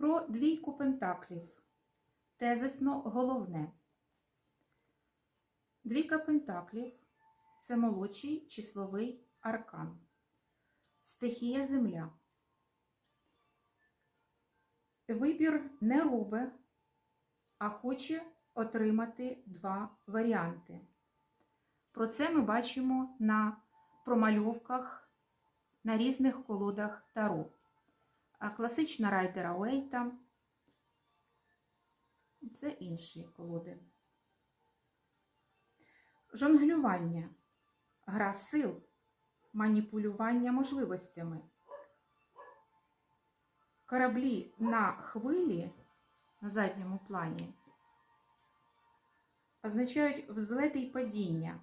Про двійку пентаклів. Тезисно головне. Двійка пентаклів це молодший числовий аркан. Стихія земля. Вибір не робить, а хоче отримати два варіанти. Про це ми бачимо на промальовках на різних колодах Таро. Класична райдера Уейта це інші колоди. Жонглювання, гра сил, маніпулювання можливостями. Кораблі на хвилі на задньому плані означають взлети й падіння.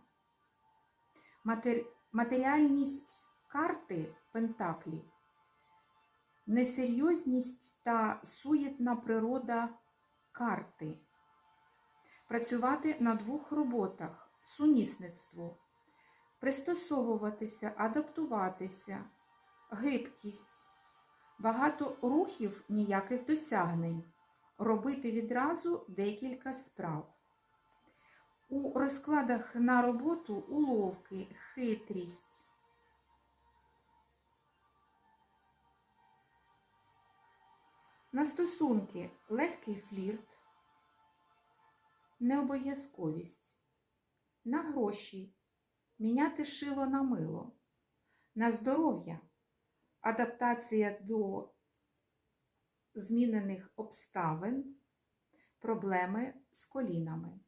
Матер... Матеріальність карти Пентаклі, несерйозність та суєтна природа карти. Працювати на двох роботах сумісництво, пристосовуватися, адаптуватися, гибкість, багато рухів ніяких досягнень, робити відразу декілька справ. У розкладах на роботу уловки, хитрість. На стосунки легкий флірт, необов'язковість. На гроші міняти шило на мило. На здоров'я адаптація до змінених обставин, проблеми з колінами.